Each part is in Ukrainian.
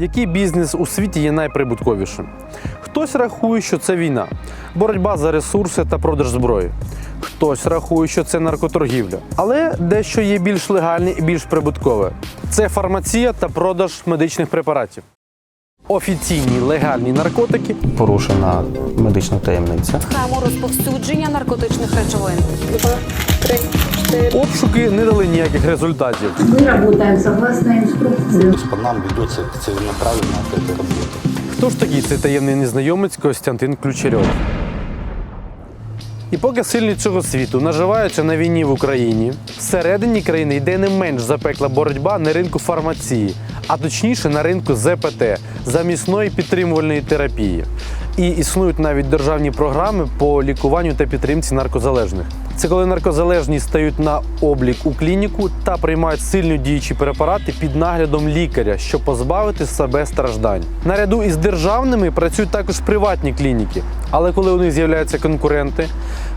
Який бізнес у світі є найприбутковішим? Хтось рахує, що це війна, боротьба за ресурси та продаж зброї. Хтось рахує, що це наркоторгівля, але дещо є більш легальне і більш прибуткове. Це фармація та продаж медичних препаратів. Офіційні легальні наркотики порушена медична таємниця. Схему розповсюдження наркотичних речовин. Обшуки не дали ніяких результатів. Мы работаем согласно инструкции. По нам ведется целенаправленная вот эта. Хто ж такий цей таємний незнайомець Костянтин Ключерьов? І поки сильні цього світу наживаються на війні в Україні, всередині країни йде не менш запекла боротьба на ринку фармації, а точніше на ринку ЗПТ замісної підтримувальної терапії. І існують навіть державні програми по лікуванню та підтримці наркозалежних. Це коли наркозалежні стають на облік у клініку та приймають сильно діючі препарати під наглядом лікаря, щоб позбавити себе страждань. Наряду із державними працюють також приватні клініки. Але коли у них з'являються конкуренти,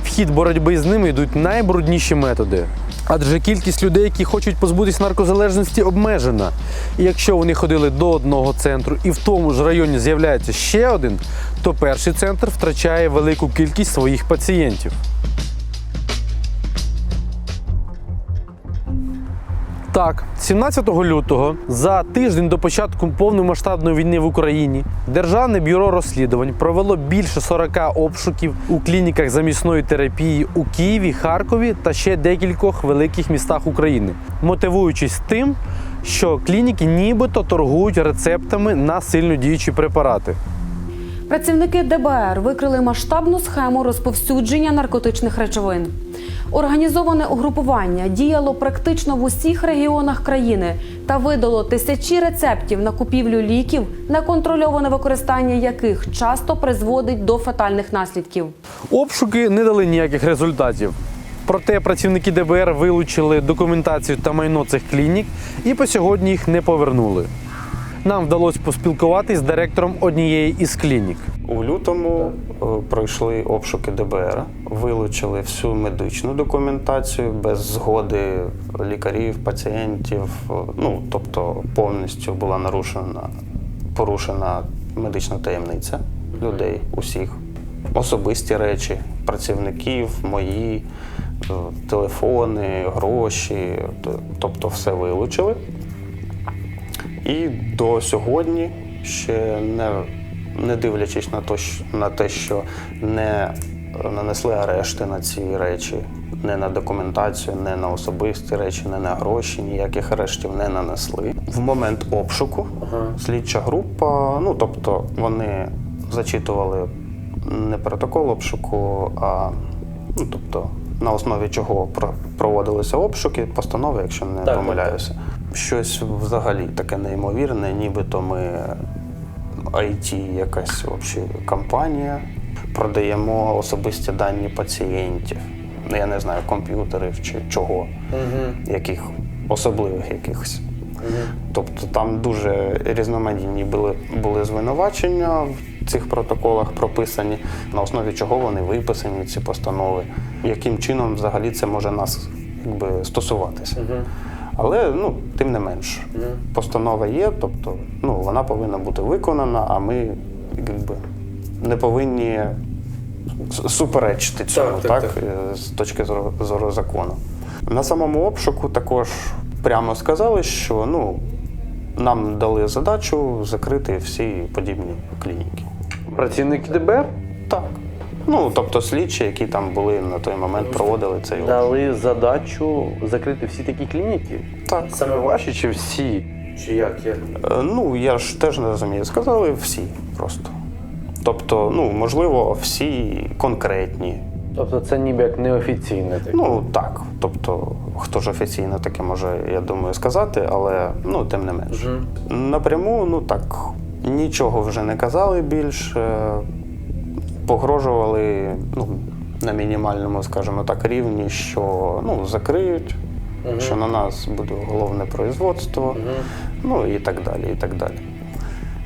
в хід боротьби з ними йдуть найбрудніші методи. Адже кількість людей, які хочуть позбутись наркозалежності, обмежена. І якщо вони ходили до одного центру і в тому ж районі з'являється ще один, то перший центр втрачає велику кількість своїх пацієнтів. Так, 17 лютого, за тиждень до початку повномасштабної війни в Україні, Державне бюро розслідувань провело більше 40 обшуків у клініках замісної терапії у Києві, Харкові та ще декількох великих містах України, мотивуючись тим, що клініки нібито торгують рецептами на сильно діючі препарати. Працівники ДБР викрили масштабну схему розповсюдження наркотичних речовин. Організоване угрупування діяло практично в усіх регіонах країни та видало тисячі рецептів на купівлю ліків, неконтрольоване використання яких часто призводить до фатальних наслідків. Обшуки не дали ніяких результатів. Проте працівники ДБР вилучили документацію та майно цих клінік і по сьогодні їх не повернули. Нам вдалося поспілкуватись з директором однієї із клінік. У лютому пройшли обшуки ДБР, вилучили всю медичну документацію без згоди лікарів, пацієнтів. е, Ну тобто повністю була нарушена порушена медична таємниця людей, усіх, особисті речі, працівників, мої, е, телефони, гроші, тобто все вилучили. І до сьогодні ще не, не дивлячись на, то, що- на те, що не нанесли арешти на ці речі, не на документацію, не на особисті речі, не на гроші, ніяких арештів не нанесли. В момент обшуку слідча група, ну тобто вони зачитували не протокол обшуку, а ну, тобто на основі чого про- проводилися обшуки, постанови, якщо не так, помиляюся. Щось взагалі таке неймовірне, нібито ми IT якась вообще компанія, продаємо особисті дані пацієнтів. Ну, Я не знаю, комп'ютерів чи чого, яких особливих якихось. Тобто там дуже різноманітні були, були звинувачення в цих протоколах прописані, на основі чого вони виписані, ці постанови, яким чином взагалі це може нас якби, стосуватися. Але ну, тим не менш, постанова є, тобто ну, вона повинна бути виконана, а ми якби, не повинні суперечити цьому, так, е, з точки зору, зору закону. На самому обшуку також прямо сказали, що ну, нам дали задачу закрити всі подібні клініки. Працівники ДБР Так. Ну, тобто слідчі, які там були на той момент, проводили цей обшук. дали задачу закрити всі такі клініки. Так. Саме ваші чи всі? Чи як? як? Е, Ну, я ж теж не розумію. Сказали всі просто. Тобто, ну, можливо, всі конкретні. Тобто це ніби як неофіційне таке. Ну, так. Тобто, хто ж офіційно таке може, я думаю, сказати, але ну, тим не менш. Напряму, ну так, нічого вже не казали більше. Погрожували ну, на мінімальному, скажімо так, рівні, що ну, закриють, що на нас буде головне производство, ну і так далі. і так далі.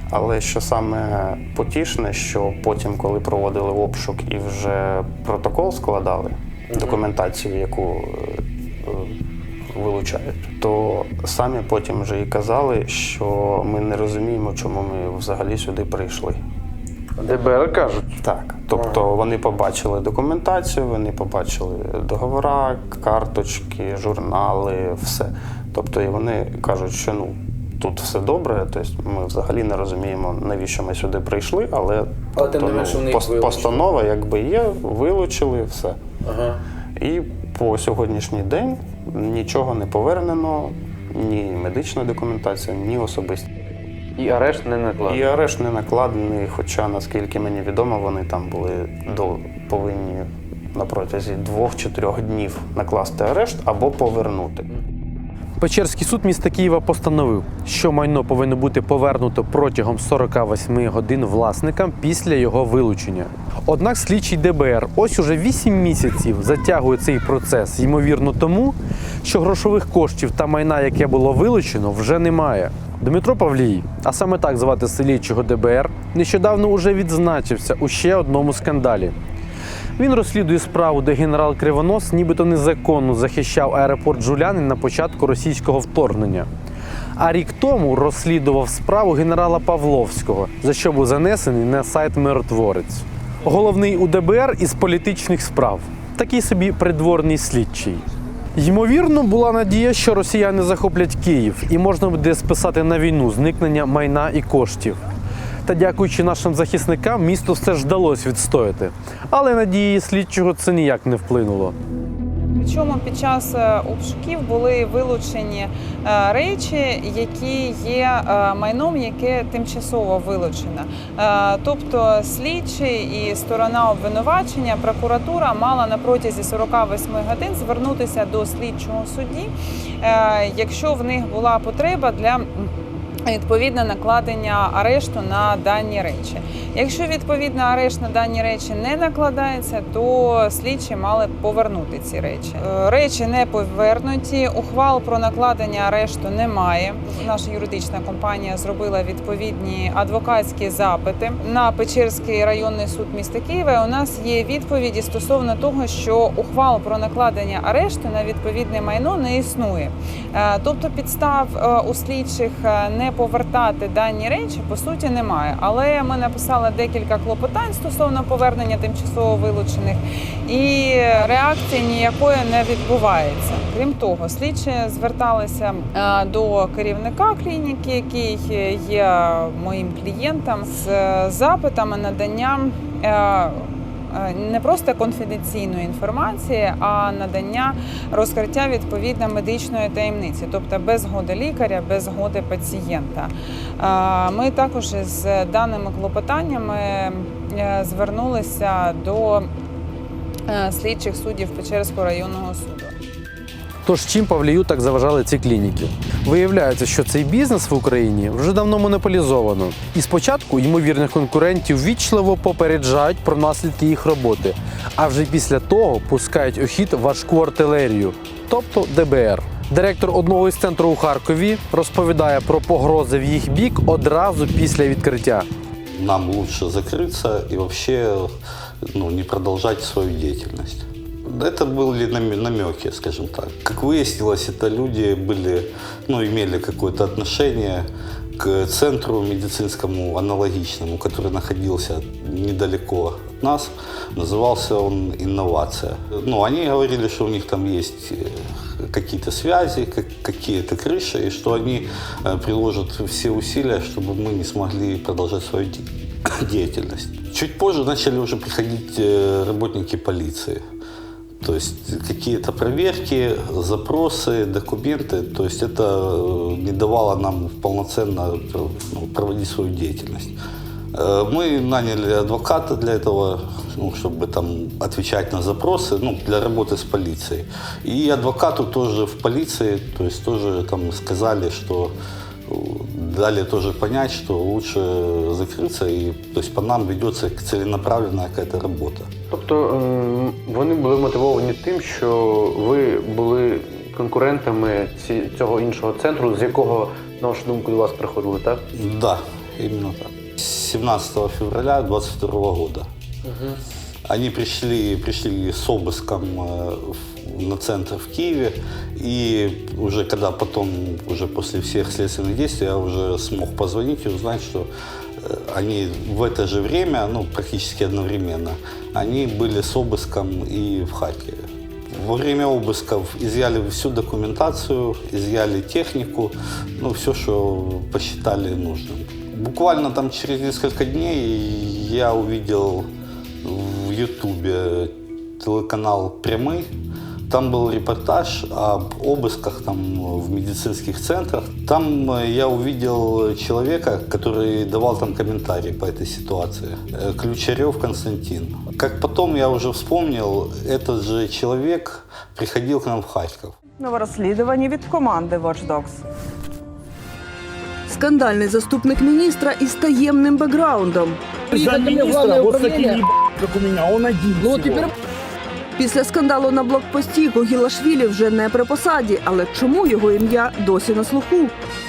Але що саме потішне, що потім, коли проводили обшук і вже протокол складали, документацію, яку е, вилучають, то самі потім вже і казали, що ми не розуміємо, чому ми взагалі сюди прийшли. ДБР кажуть. Так, тобто вони побачили документацію, вони побачили договора, карточки, журнали, все. Тобто, і вони кажуть, що ну тут все добре. Тобто ми взагалі не розуміємо, навіщо ми сюди прийшли, але, Але тобто, не менше, пос- постанова якби є, вилучили все. Ага. І по сьогоднішній день нічого не повернено, ні медична документація, ні особисті. І арешт не накладено. І арешт не накладений, хоча, наскільки мені відомо, вони там були до, повинні на протязі двох чи трьох днів накласти арешт або повернути. Печерський суд міста Києва постановив, що майно повинно бути повернуто протягом 48 годин власникам після його вилучення. Однак слідчий ДБР ось уже 8 місяців затягує цей процес, ймовірно, тому, що грошових коштів та майна, яке було вилучено, вже немає. Дмитро Павлій, а саме так звати слідчого ДБР, нещодавно уже відзначився у ще одному скандалі. Він розслідує справу, де генерал Кривонос нібито незаконно захищав аеропорт Жулянин на початку російського вторгнення. А рік тому розслідував справу генерала Павловського, за що був занесений на сайт Миротворець. Головний у ДБР із політичних справ. Такий собі придворний слідчий. Ймовірно, була надія, що росіяни захоплять Київ і можна буде списати на війну зникнення майна і коштів. Та дякуючи нашим захисникам, місто все ж вдалося відстояти. Але надії слідчого це ніяк не вплинуло. Причому під час е, обшуків були вилучені е, речі, які є е, майном, яке тимчасово вилучене. Е, Тобто слідчий і сторона обвинувачення, прокуратура мала на протязі 48 годин звернутися до слідчого судді, якщо в них була потреба для. Відповідне накладення арешту на дані речі. Якщо відповідно арешт на дані речі не накладається, то слідчі мали повернути ці речі. Е, Речі не повернуті. Ухвал про накладення арешту немає. Наша юридична компанія зробила відповідні адвокатські запити на Печерський районний суд міста Києва. У нас є відповіді стосовно того, що ухвал про накладення арешту на відповідне майно не існує. Е, Тобто підстав е, у слідчих не повертати дані речі по суті немає. Але ми написали декілька клопотань стосовно повернення тимчасово вилучених, і реакції ніякої не відбувається. Крім того, слідчі зверталися е, до керівника клініки, який є моїм клієнтом, з е, запитами надання. Е, Не просто конфіденційної інформації, а надання розкриття відповідно медичної таємниці, тобто без згоди лікаря, без згоди пацієнта. Е, Ми також з даними клопотаннями е, звернулися до слідчих суддів Печерського районного суду. Тож чим Павлію так заважали ці клініки? Виявляється, що цей бізнес в Україні вже давно монополізовано. І спочатку ймовірних конкурентів вічливо попереджають про наслідки їх роботи, а вже після того пускають у хід важку артилерію, тобто ДБР. Директор одного із центрів у Харкові розповідає про погрози в їх бік одразу після відкриття. Нам лучше закрыться и вообще ну, не продолжать свою деятельность. Это были наме- намеки, скажем так. Как выяснилось, это люди были, ну, имели какое-то отношение к центру медицинскому аналогичному, который находился недалеко от нас. Назывался он «Инновация». Ну, они говорили, что у них там есть э, какие-то связи, как- какие-то крыши, и что они э, приложат все усилия, чтобы мы не смогли продолжать свою де- деятельность. Чуть позже начали уже приходить э, работники полиции. То есть какие-то проверки, запросы, документы. То есть это э, не давало нам полноценно э, ну, проводить свою деятельность. Э, Мы наняли адвоката для этого, ну, чтобы там отвечать на запросы, ну, для работы с полицией. И адвокату тоже в полиции, то есть тоже там сказали, что э, дали тоже понять, что лучше закрыться, и то есть по нам ведется целенаправленная какая-то работа. Тобто ем, вони були мотивовані тим, що ви були конкурентами цього іншого центру, з якого, на вашу думку, до вас приходили, так? Да, именно так. 17 февраля 22 года. Они пришли, пришли с обыском э, на центр в Киеве. И уже когда потом, уже после всех следственных действий, я уже смог позвонить и узнать, что э, они в это же время, ну, практически одновременно, они были с обыском и в Харькове. Во время обысков изъяли всю документацию, изъяли технику, ну, все, что посчитали нужным. Буквально там через несколько дней я увидел Ютубе телеканал «Прямый». Там был репортаж об обысках там, в медицинских центрах. Там э, я увидел человека, который давал там комментарии по этой ситуации. Э, Ключарев Константин. Как потом я уже вспомнил, этот же человек приходил к нам в Харьков. Нове розслідування від команди Watch Dogs. Скандальний заступник міністра із таємним бекграундом. Замминистра вот с таким еб... как у меня, он один всего. Після скандалу на блокпості Гогілашвілі вже не при посаді, але чому його ім'я досі на слуху?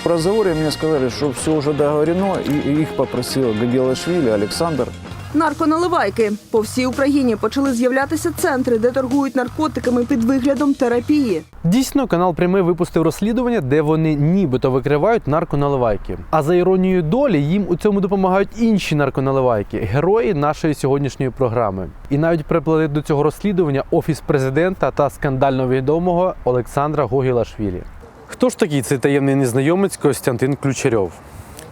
В разговоре мне сказали, что все уже договорено, и и их попросил Гагелашвили, Александр. Нарконаливайки по всій Україні почали з'являтися центри, де торгують наркотиками під виглядом терапії. Дійсно, канал Прямий випустив розслідування, де вони нібито викривають нарконаливайки. А за іронією долі їм у цьому допомагають інші нарконаливайки, герої нашої сьогоднішньої програми. І навіть приплели до цього розслідування офіс президента та скандально відомого Олександра Гогілашвілі. Хто ж такий цей таємний незнайомець Костянтин Ключарьов?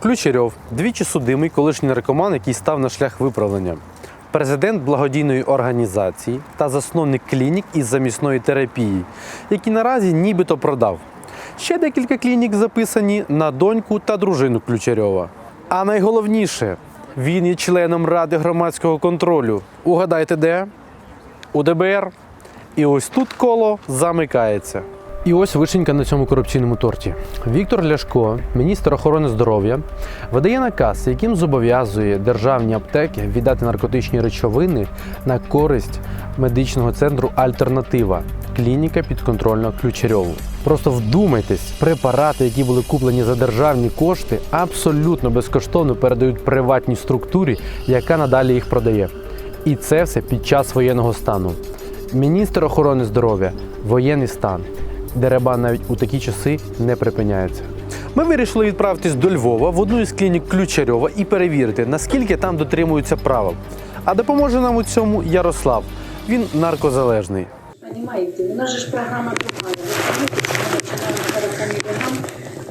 Ключарьов двічі судимий колишній наркоман, який став на шлях виправлення. Президент благодійної організації та засновник клінік із замісної терапії, які наразі нібито продав. Ще декілька клінік записані на доньку та дружину Ключарьова. А найголовніше, він є членом Ради громадського контролю. Угадайте, де? У ДБР. І ось тут коло замикається. І ось вишенька на цьому корупційному торті. Віктор Ляшко, міністр охорони здоров'я, видає наказ, яким зобов'язує державні аптеки віддати наркотичні речовини на користь медичного центру Альтернатива клініка підконтрольного Ключарьову. Просто вдумайтесь, препарати, які були куплені за державні кошти, абсолютно безкоштовно передають приватній структурі, яка надалі їх продає. І це все під час воєнного стану. Міністр охорони здоров'я, воєнний стан Деребан навіть у такі часи не припиняється. Ми вирішили відправитись до Львова в одну із клінік Ключарьова і перевірити, наскільки там дотримуються правил. А допоможе нам у цьому Ярослав. Він наркозалежний. Понимаете, у нас же ж программа другая. Вы понимаете, мы начинаем с 40 миллиграмм.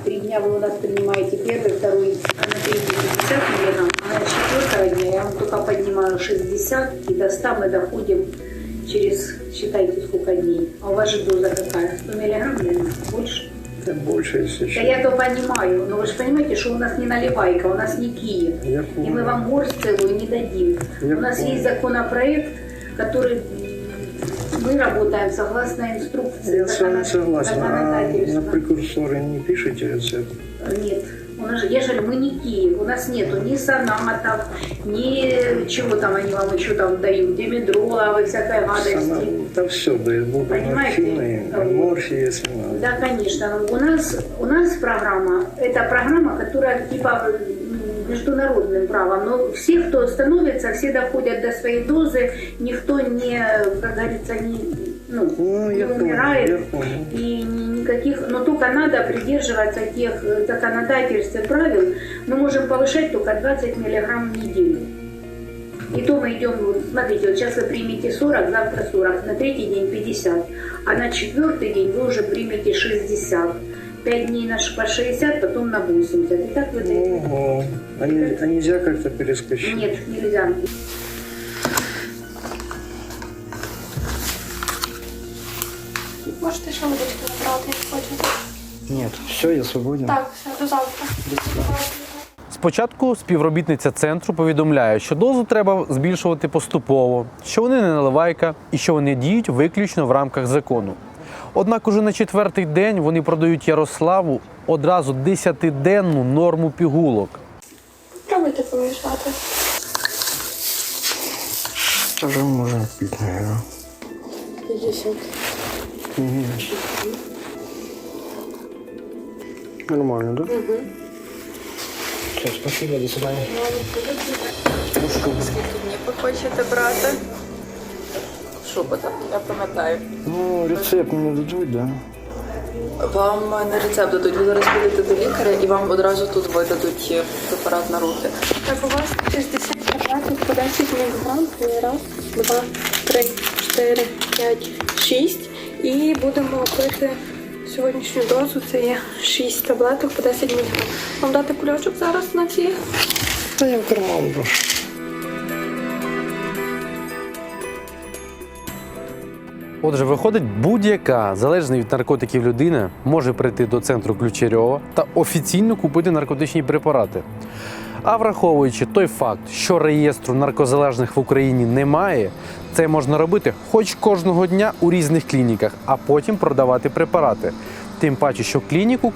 Три дня вы у нас принимаете первый, второй, а на третий 50 миллиграмм, а на четвертого дня я вам только поднимаю 60, и до 100 мы доходим через, считайте, сколько дней. А у вас же доза какая? 100 миллиграмм, наверное, больше? Больше, если Да я то понимаю, но вы же понимаете, что у нас не наливайка, у нас не Киев. Я И мы вам горсть целую не дадим. Я у нас понял. есть законопроект, который мы работаем согласно инструкции. Я с вами согласен. А на прекурсоры не пишете рецепт? Нет. У нас же, я же говорю, мы не Киев, у нас нету ни сонатов, ни чего там они вам еще там дают, димедрола, всякой гадости. Она, да все дает, Понимаете? бубонорфины, морфий, если надо. Да, конечно. У нас, у нас программа, это программа, которая типа м, международным правом. Но все, кто становится, все доходят до своей дозы, никто не, как говорится, не, ну, Ну, не я понял, умирает. я понял. И ни- никаких, но только надо придерживаться тех э, законодательств и правил. Мы можем повышать только 20 миллиграмм в неделю. И то мы идем, смотрите, вот сейчас вы примете 40, завтра 40, на третий день 50, а на четвертый день вы уже примете 60. Пять дней на по 60, потом на 80. И так вы. Ого. А, не- а нельзя как-то перескочить? Нет, нельзя. Нет, все, я свободен. Так, все, до завтра. Спочатку співробітниця центру повідомляє, що дозу треба збільшувати поступово, що вони не наливайка і що вони діють виключно в рамках закону. Однак уже на четвертий день вони продають Ярославу одразу 10-денну норму пігулок. Пробуйте помішати. Тоже можно пить, наверное. 50. Нормально, да? Угу. Все, спасибо, до свидания. Скільки днів ви хочете брати? шепота, я пам'ятаю. Ну, рецепт мне дадут, да. Вам не рецепт дадуть, ви зараз підете до лікаря і вам одразу тут видадуть препарат на руки. Так, у вас 60 таблеток по 10 мг. Раз, два, три, чотири, п'ять, шість. І будемо пити сьогоднішню дозу. Це є 6 таблеток по 10 мг. Вам дати кульочок зараз на ці? Да я в карман брошу. Отже, виходить, будь-яка залежна від наркотиків людина може прийти до центру Ключерьова та офіційно купити наркотичні препарати. А враховуючи той факт, що реєстру наркозалежних в Україні немає, це можна робити хоч кожного дня у різних клініках, а потім продавати препарати. Тим паче, що клінік у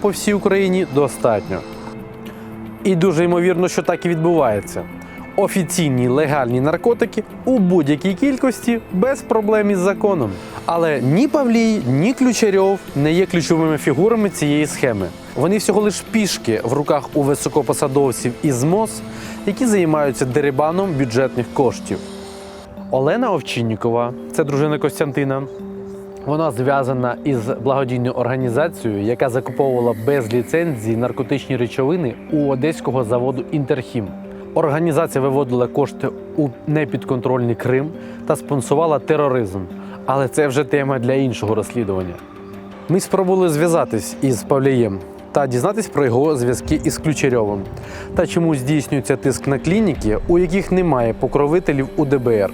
по всій Україні достатньо. І дуже ймовірно, що так і відбувається. Офіційні легальні наркотики у будь-якій кількості без проблем із законом. Але ні Павлій, ні Ключарьов не є ключовими фігурами цієї схеми. Вони всього лиш пішки в руках у високопосадовців із МОЗ, які займаються дерибаном бюджетних коштів. Олена Овчиннікова, це дружина Костянтина, вона зв'язана із благодійною організацією, яка закуповувала без ліцензії наркотичні речовини у одеського заводу Інтерхім. Організація виводила кошти у непідконтрольний Крим та спонсувала тероризм. Але це вже тема для іншого розслідування. Ми спробували зв'язатись із Павлієм та дізнатись про його зв'язки із Ключерьовим та чому здійснюється тиск на клініки, у яких немає покровителів у ДБР.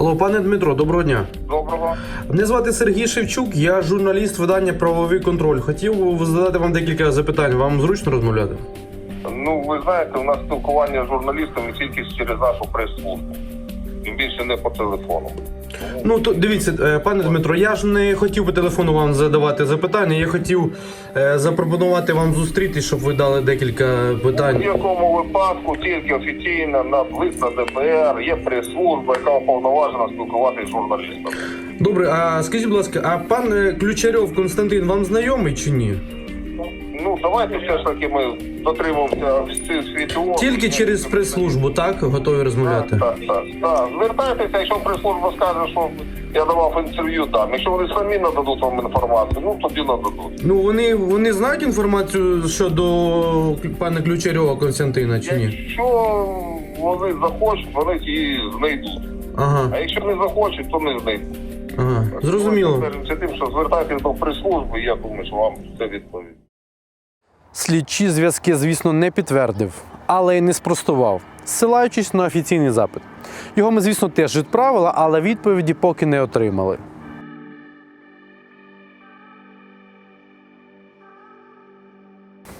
Алло, пане Дмитро, доброго дня. Доброго. Мене звати Сергій Шевчук, я журналіст видання Правовий контроль. Хотів задати вам декілька запитань. Вам зручно розмовляти? Ну, ви знаєте, у нас спілкування з журналістами тільки через нашу прес-службу. Тим більше не по телефону. Ну то дивіться, е, пане Дмитро, я ж не хотів по телефону вам задавати запитання. Я хотів е, запропонувати вам зустрітись, щоб ви дали декілька питань. якому випадку тільки офіційно на лист на ДБР є прес-служба, яка уповноважена спілкуватися з журналістами. Добре, а скажіть, будь ласка, а пан е, Ключарьов Константин вам знайомий чи ні? Ну, давайте все ж таки ми дотримуємося всіх світу. Тільки через прес-службу, так? Готові розмовляти? Так, так, так. Звертайтеся, якщо прес-служба скаже, що я давав інтерв'ю там. Якщо вони самі нададуть вам інформацію, ну тоді нададуть. Ну вони, вони знають інформацію щодо пана Ключарьова Константина чи ні? Якщо вони захочуть, вони її знайдуть. Ага, А якщо не захочуть, то не знайдуть. ага, зрозуміло. Скажімо, тим, що звертайтеся до прес-служби, я думаю, що вам це відповідь. Слідчі зв'язки, звісно, не підтвердив, але й не спростував, ссилаючись на офіційний запит. Його ми, звісно, теж відправили, але відповіді поки не отримали.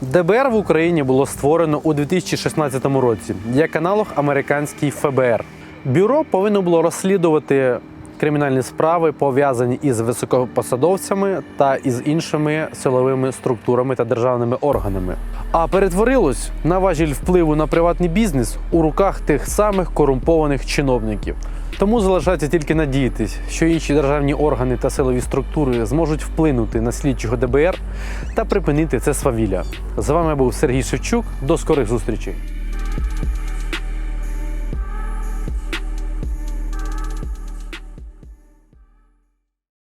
ДБР в Україні було створено у 2016 році як аналог американський ФБР. Бюро повинно було розслідувати кримінальні справи, пов'язані із високопосадовцями та із іншими силовими структурами та державними органами. А перетворилось на важіль впливу на приватний бізнес у руках тих самих корумпованих чиновників. Тому залишається тільки надіятись, що інші державні органи та силові структури зможуть вплинути на слідчого ДБР та припинити це свавілля. З вами був Сергій Шевчук. До скорих зустрічей.